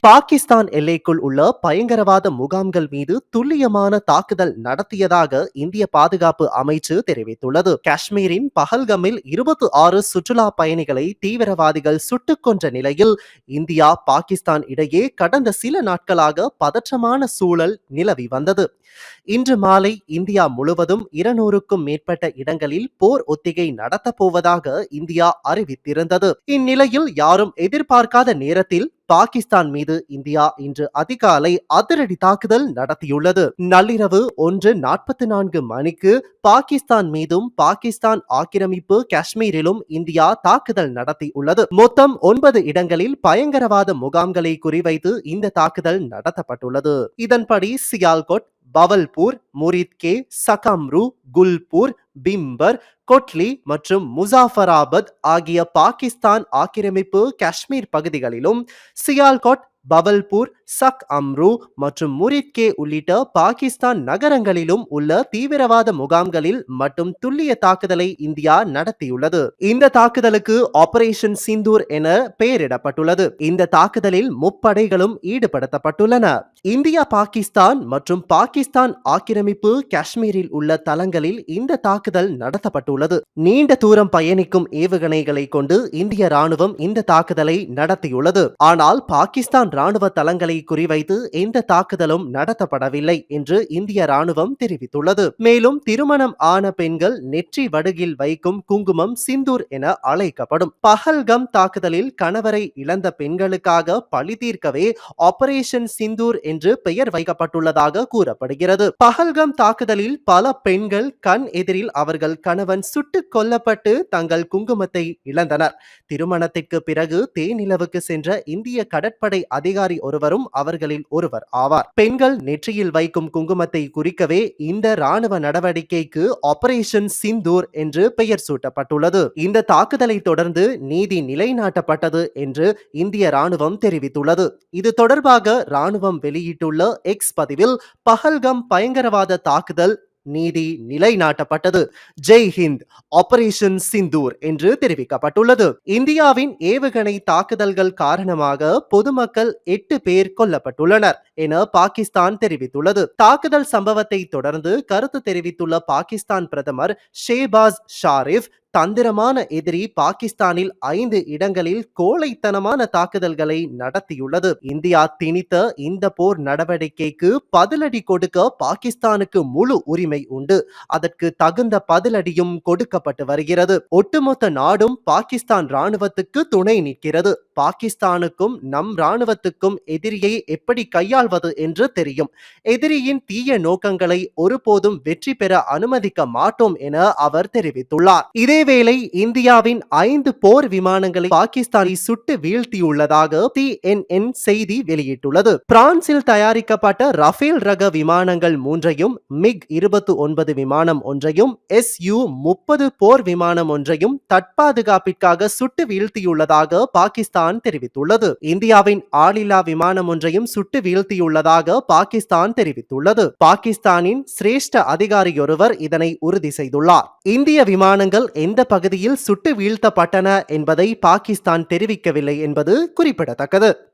பாகிஸ்தான் எல்லைக்குள் உள்ள பயங்கரவாத முகாம்கள் மீது துல்லியமான தாக்குதல் நடத்தியதாக இந்திய பாதுகாப்பு அமைச்சு தெரிவித்துள்ளது. காஷ்மீரின் பஹல்கமில் இருபத்தி ஆறு சுற்றுலா பயணிகளை தீவிரவாதிகள் சுட்டுக் கொன்ற நிலையில் இந்தியா பாகிஸ்தான் இடையே கடந்த சில நாட்களாக பதற்றமான சூழல் நிலவி வந்தது. இன்று மாலை இந்தியா முழுவதும் இருநூறுக்கும் மேற்பட்ட இடங்களில் போர் ஒத்திகை நடத்தப் போவதாக இந்தியா அறிவித்திருந்தது. இந்நிலையில் யாரும் எதிர்பார்க்காத நேரத்தில் பாகிஸ்தான் மீது இந்தியா இன்று அதிகாலை அதிரடி தாக்குதல் நடத்தியுள்ளது. நள்ளிரவு ஒன்று நாற்பத்தி நான்கு மணிக்கு பாகிஸ்தான் மீதும் பாகிஸ்தான் ஆக்கிரமிப்பு காஷ்மீரிலும் இந்தியா தாக்குதல் நடத்தியுள்ளது. மொத்தம் ஒன்பது இடங்களில் பயங்கரவாத முகாம்களை குறிவைத்து இந்த தாக்குதல் நடத்தப்பட்டுள்ளது. இதன்படி சியால்கோட் பவல்பூர் முரித்கே சகம்ரு குல்பூர் பிம்பர் கொட்லி மற்றும் முசாஃபராபத் ஆகிய பாகிஸ்தான் ஆக்கிரமிப்பு காஷ்மீர் பகுதிகளிலும் சியால்கோட் பவல்பூர் சக் அம்ரு மற்றும் முரித்கே உள்ளிட்ட பாகிஸ்தான் நகரங்களிலும் உள்ள தீவிரவாத முகாம்களில் மட்டும் துல்லிய தாக்குதலை இந்தியா நடத்தியுள்ளது. இந்த தாக்குதலுக்கு ஆபரேஷன் சிந்தூர் என பெயரிடப்பட்டுள்ளது. இந்த தாக்குதலில் முப்படைகளும் ஈடுபடுத்தப்பட்டுள்ளன. இந்தியா பாகிஸ்தான் மற்றும் பாகிஸ்தான் ஆக்கிரமிப்பு காஷ்மீரில் உள்ள தளங்களில் இந்த தாக்குதல் நடத்தப்பட்டுள்ளது. நீண்ட தூரம் பயணிக்கும் ஏவுகணைகளை கொண்டு இந்திய ராணுவம் இந்த தாக்குதலை நடத்தியுள்ளது. ஆனால் பாகிஸ்தான் ராணுவ தளங்களை குறிவைத்து எந்த தாக்குதலும் நடத்தப்படவில்லை என்று இந்திய ராணுவம் தெரிவித்துள்ளது. மேலும் திருமணம் ஆன பெண்கள் நெற்றி வடுகில் வைக்கும் குங்குமம் சிந்தூர் என அழைக்கப்படும். பகல்கம் தாக்குதலில் கணவரை இழந்த பெண்களுக்காக பழி தீர்க்கவே ஆபரேஷன் சிந்தூர் என்று பெயர் வைக்கப்பட்டுள்ளதாக கூறப்படுகிறது. பகல்கம் தாக்குதலில் பல பெண்கள் கண் எதிரில் அவர்கள் கணவன் சுட்டுக் கொல்லப்பட்டு தங்கள் குங்குமத்தை இழந்தனர். திருமணத்திற்கு பிறகு தேனிலவுக்கு சென்ற இந்திய கடற்படை அதிகாரி ஒருவரும் அவர்களில் ஒருவர் ஆவார். பெண்கள் நெற்றியில் வைக்கும் குங்குமத்தை குறிக்கவே இந்த ராணுவ நடவடிக்கைக்கு ஆபரேஷன் சிந்தூர் என்று பெயர் சூட்டப்பட்டுள்ளது. இந்த தாக்குதலை தொடர்ந்து நீதி நிலைநாட்டப்பட்டது என்று இந்திய ராணுவம் தெரிவித்துள்ளது. இது தொடர்பாக ராணுவம் வெளியிட்டுள்ள எக்ஸ் பதிவில் பஹல்கம் பயங்கரவாத தாக்குதல் நீதி நிலைநாட்டப்பட்டது. ஜெய் ஹிந்த் ஆபரேஷன் சிந்தூர் என்று தெரிவிக்கப்பட்டுள்ளது. இந்தியாவின் ஏவுகணை தாக்குதல்கள் காரணமாக பொதுமக்கள் எட்டு பேர் கொல்லப்பட்டுள்ளனர் என பாகிஸ்தான் தெரிவித்துள்ளது. தாக்குதல் சம்பவத்தை தொடர்ந்து கருத்து தெரிவித்துள்ள பாகிஸ்தான் பிரதமர் ஷேபாஸ் ஷாரிஃப் தந்திரமான எதிரி பாகிஸ்தானில் ஐந்து இடங்களில் கோழைத்தனமான தாக்குதல்களை நடத்தியுள்ளது. இந்தியா திணித்த இந்த போர் நடவடிக்கைக்கு பதிலடி கொடுக்க பாகிஸ்தானுக்கு முழு உரிமை உண்டு. அதற்கு தகுந்த பதிலடியும் கொடுக்கப்பட்டு வருகிறது. ஒட்டுமொத்த நாடும் பாகிஸ்தான் ராணுவத்துக்கு துணை நிற்கிறது. பாகிஸ்தானுக்கும் நம் இராணுவத்துக்கும் எதிரியை எப்படி கையாள்வது என்று தெரியும். எதிரியின் தீய நோக்கங்களை ஒருபோதும் வெற்றி பெற அனுமதிக்க மாட்டோம் என அவர் தெரிவித்துள்ளார். இதேவேளை இந்தியாவின் ஐந்து போர் விமானங்களை பாகிஸ்தானை சுட்டு வீழ்த்தியுள்ளதாக சிஎன்என் செய்தி வெளியிட்டுள்ளது. பிரான்சில் தயாரிக்கப்பட்ட ரஃபேல் ரக விமானங்கள் மூன்றையும் மிக் இருபத்தி ஒன்பது விமானம் ஒன்றையும் எஸ் யு முப்பது போர் விமானம் ஒன்றையும் தற்பாதுகாப்பிற்காக சுட்டு வீழ்த்தியுள்ளதாக பாகிஸ்தான் பாகிஸ்தான் தெரிவித்துள்ளது. இந்தியாவின் ஆளில்லா விமானம் ஒன்றையும் சுட்டு வீழ்த்தியுள்ளதாக பாகிஸ்தான் தெரிவித்துள்ளது. பாகிஸ்தானின் சிரேஷ்ட அதிகாரியொருவர் இதனை உறுதி செய்துள்ளார். இந்திய விமானங்கள் எந்த பகுதியில் சுட்டு வீழ்த்தப்பட்டன என்பதை பாகிஸ்தான் தெரிவிக்கவில்லை என்பது குறிப்பிடத்தக்கது.